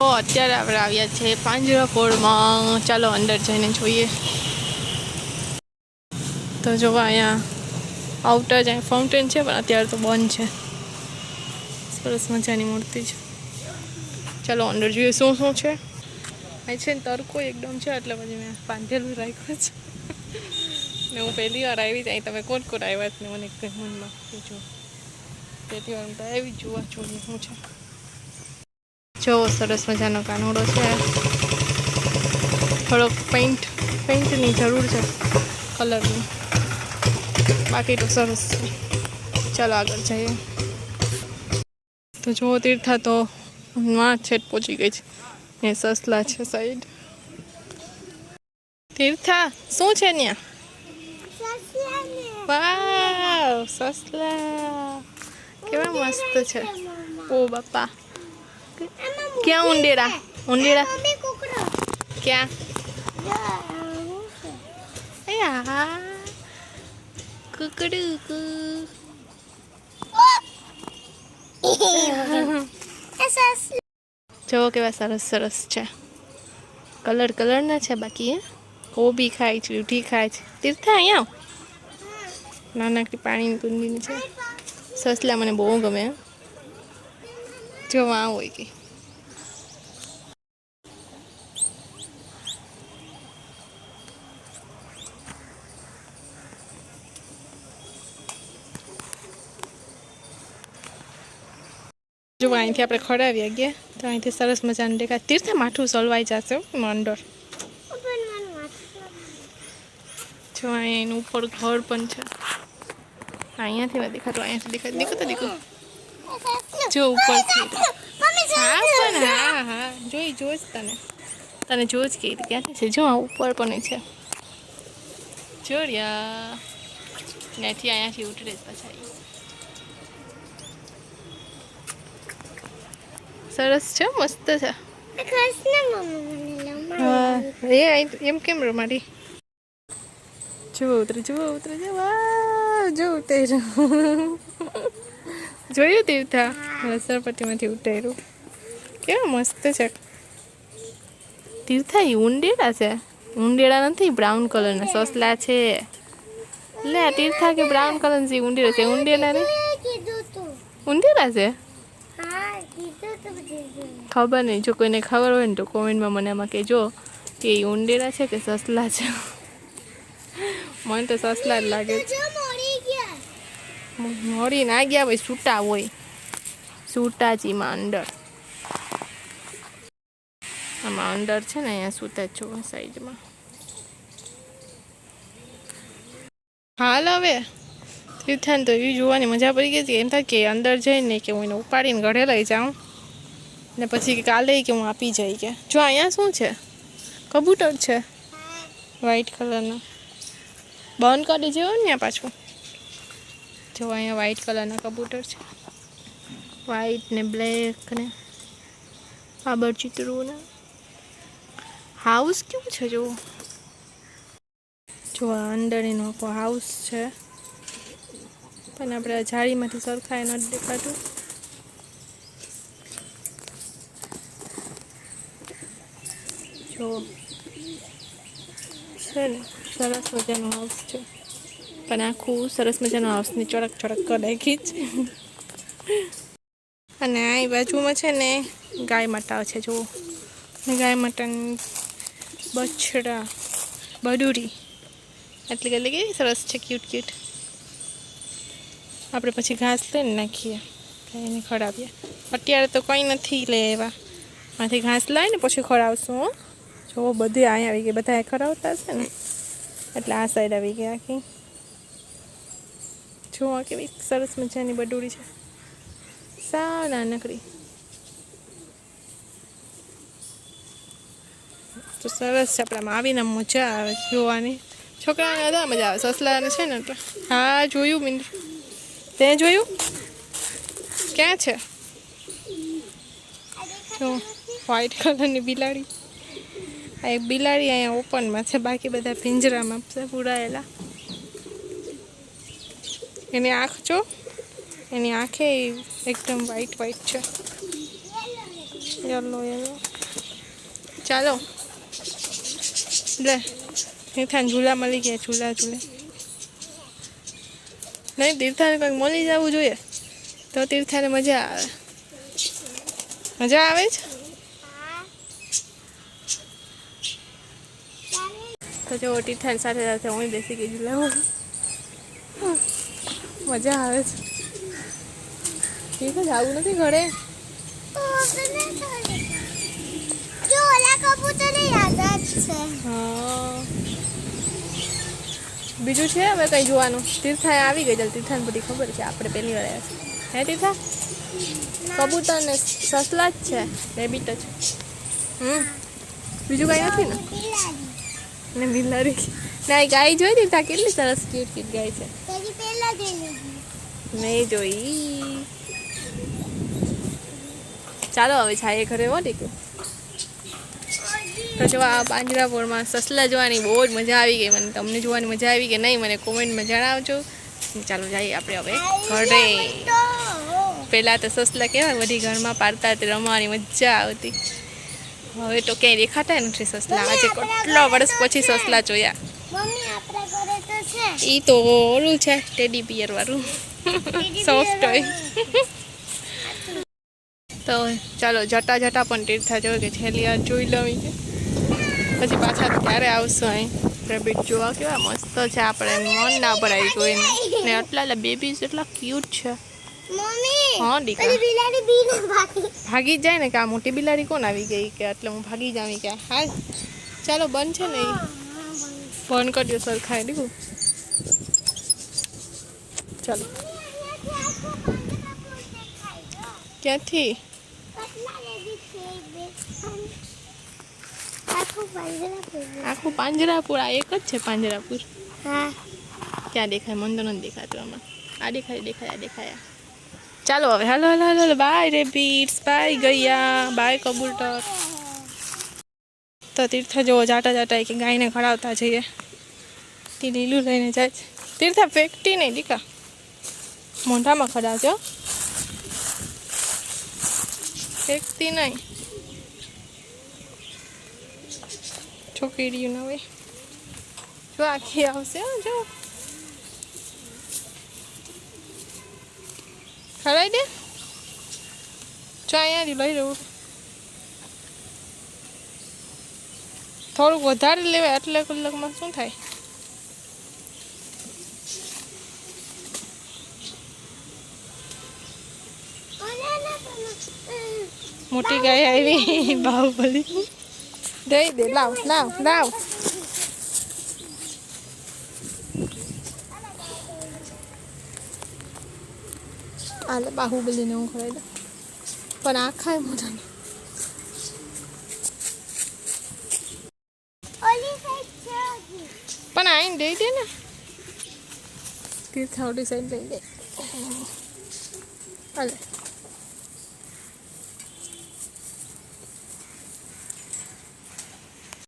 તો અત્યારે આપણે આવ્યા છે પાંજરાપોળમાં. ચાલો અંદર જઈને જોઈએ. તો જોવા અહીંયા આઉટર જ ફાઉન્ટેન છે, પણ અત્યારે તો બંધ છે. સરસ મજાની મૂર્તિ છે. ચાલો અંદર જોઈએ શું શું છે. અહીં છે ને તડકો એકદમ છે, એટલે પછી મેં બાંધેલું રાખ્યું છે. ને હું પહેલી વાર આવી ત્યાં તમે કોણ કોણ આવ્યા જ ને મને મનમાં પૂછો. તેથી વાર હું તો આવી જ જોવા જોઈએ શું છે. જો સરસ મજાનો કાનુડો છે. થોડોક પેઇન્ટ પેઇન્ટની જરૂર છે કલરની બાકી તો સરસ છે. ચાલો આગળ જઈએ. તો જુઓ તીર્થા તો માં છેટ પહોંચી ગઈ છે. એ સસલા છે સાઈડ તીર્થા શું છે ત્યાં વાવ સસલા. કેવા મસ્ત છે. ઓ બાપા. ક્યાં ઉંદેડા ઉંદેડા ક્યાં જો કેવા સરસ સરસ છે કલર કલરના છે બાકી કોબી ખાય છે ઉઠી ખાય છે તીર્થા અહીંયા નાનકડી પાણીની કુંડીની છે સસલા મને બહુ ગમે. જો હોય જો અહીંથી આપણે ખડાવ્યા ગયા, તો અહીંથી સરસ મજાનું દેખાય. તીર્થ માઠું સલવાઈ જશે મંડળ જો અહીંયા એનું ઉપર ઘર પણ છે. અહીંયાથી ના દેખાતું અહીંયાથી દેખાય. દેખાતો દેખો. જો ઉપરથી હા પણ હા હા. જોઈ જોઈશ તને. તને જોજ કે ક્યાંથી છે? જો આ ઉપર પણ છે. જોડ્યા ત્યાંથી અહીંયાથી ઉતરે જ પછી સરસ છે મસ્ત છે. એ એમ કેમ રમાડી? જુઓ ઉતરે જુઓ ઉતરે જો વાવ જો ઉતર્યું જોયું તીર્થા લસણપટ્ટીમાંથી ઉતાર્યું. કેવા મસ્ત છે. તીર્થા એ ઊંડેડા છે. ઊંડેડા નથી બ્રાઉન કલરના સસલા છે. લે તીર્થા કે બ્રાઉન કલર છે ઊંડેડા છે. ઊંડેડા ને? ઊંડેડા છે? ખબર નહીં. જો કોઈને ખબર હોય ને તો કોમેન્ટમાં મને આમાં કહેજો કે એ ઊંડેડા છે કે સસલા છે. મને તો સસલા જ લાગે છે. મળી ના ગયા હોય છૂટા હોય. છૂટાજીમાં અંદર. આમાં અંદર છે ને અહીંયા સૂતા જ સાઈડમાં હાલ હવે. તીર્થાન તો એવી જોવાની મજા પડી ગઈ હતી. એમ થાય કે અંદર જઈને કે હું એને ઉપાડીને ઘરે લઈ જાઉં. ને પછી કાલે કે હું આપી જઈ કે. જો અહીંયા શું છે? કબૂતર છે. વ્હાઈટ કલરનો બંધ કરી જેવો ને ત્યાં પાછું. જો અહીંયા વ્હાઈટ કલરના કબૂતર છે. વ્હાઈટ ને બ્લેક ને આબર ચિત્રું ને હાઉસ કેવું છે જો જો આ અંદર એનો આખો હાઉસ છે. પણ આપણે જાળીમાંથી સરખાય નથી દેખાતું. જો છે ને, સરસ મજાનો હાઉસ છે. પણ આખું સરસ મજાનો હાઉસની ચડક ચડક નાખી છે અને આ બાજુમાં છે ને ગાય મટાવ છે, જુઓ. ને ગાય મટન બછડા, બડુરી. આટલી એટલે કેવી સરસ છે ક્યુટ ક્યુટ આપણે પછી ઘાસ લઈને નાખીએ એને ખડાવીએ અત્યારે તો કંઈ નથી લેવા માંથી ઘાસ લાવીને પછી ખડાવશું જો બધી અહીંયા આવી ગઈ બધા ખડાવતા હશે ને. એટલે આ સાઈડ આવી ગયા આખી. જો આ કેવી સરસ મજાની બડુડી છે. સાવ નાનકડી. તો સરસ છે, આપણામાં આવીને મજા આવે જોવાની. છોકરાને બધા મજા આવે, સસલાને છે ને એટલે હા, જોયું મિન્દ્ર તે જોયું? ક્યાં છે? જો વ્હાઈટ કલરની બિલાડી. આ એક બિલાડી અહીંયા ઓપનમાં છે, બાકી બધા પિંજરામાં છે, પુરાયેલા. એની આંખ જો. એની આંખે એકદમ વ્હાઈટ વ્હાઈટ છે. યલો યલો ચાલો. લે, તીર્થાને ઝૂલા મળી ગયા, ઝૂલા, ઝૂલે. નહીં, તીર્થાને કંઈક મળી જવું જોઈએ. તો તીર્થાને મજા આવે. મજા આવે છે તો જો, તીર્થાની સાથે સાથે હું બેસી ગઈ ઝૂલામાં મજા આવે છે. ઠીક જ આવું નથી ઘરે? બીજું છે હવે કંઈ જોવાનું? તીર્થા આવી ગઈ ચાલ તીર્થાને બધી ખબર છે આપણે પહેલી વાર આવ્યા છે હે તીર્થા? કબૂતર ને. સસલા જ છે રેબિટ જ. હમ? બીજું કાંઈ નથી ને? ને બિલાડી. ના ગાય જોઈ તીર્થા કેટલી સરસ ક્યુટ ક્યુટ ગાય છે તેની પહેલા જોઈ લીધી નહીં જોઈ. ચાલો, હવે છાયે ઘરે હો ટીકું તો જો સસલા જોવાની બહુ જ મજા આવી ગઈ. મને તમને જોવાની મજા આવી કે નહીં, મને કોમેન્ટમાં જણાવજો. ચાલો, જઈએ આપણે હવે ઘરે. પહેલાં તો સસલા કેવા બધી ઘરમાં પાડતા તે રમવાની મજા આવતી. હવે તો ક્યાંય દેખાતા નથી સસલા. આજે કેટલા વર્ષ પછી સસલા જોયા મમ્મી આપણા ઘરે તો છે એ તો ઓલું છે ટેડી બિયર વાળું. સોફ્ટ હોય તો ચાલો જટા જટા પણ તીર્થા જોયું કે છેલ્લી વાર જોઈ લઉં છે. પછી પાછા ક્યારે આવશું અહીં? રેબિટ જોવા કેવા મસ્ત છે આપણે મન ના ભરાય જોઈને ને આટલા આટલા બેબીઝ એટલા ક્યુટ છે. હા દીકરા. ભાગી. જાય ને કે આ મોટી બિલાડી કોણ આવી ગઈ કે એટલે હું ભાગી જાવી કે હા ચાલો બંધ છે ને એ બંધ કરજો સરખા દીધું ચાલો. ક્યાંથી? આખું પાંજરાપુર આ એક જ છે પાંજરાપુર? હા. ક્યાં દેખાય? મને તો નથી દેખાતું આમાં. આ દેખાય દેખાય આ દેખાય ચાલો હવે હાલો હાલો હાલો હાલો. બાય રેબિટ્સ બાય ગયા. બાય કબૂતર. તો તીર્થ જોવો જાટા જાટા કે ગાયને ખડાવતા જઈએ. તે લીલું લઈને જાય તીર્થા ફેંકતી નહીં દીકા. મોઢામાં ખડાવજો. ફેંકતી નહીં. છોકરી ન હોય. જો આખી આવશે જો. ખરાઈ દે. જો અહીંયાથી લઈ લઉં થોડુંક વધારે લેવાય, આટલા કલાકમાં શું થાય? મોટી ગાય આવી. બાહુબલી. દઈ દે, લાવ લાવ લાવ. આલે બાહુબલીને હું ખવડાવી દઉં પણ આ ખાય મોટા પણ આઈને દઈ દે ને. તીર્થાવડી સાઈડ લઈ દે હાલે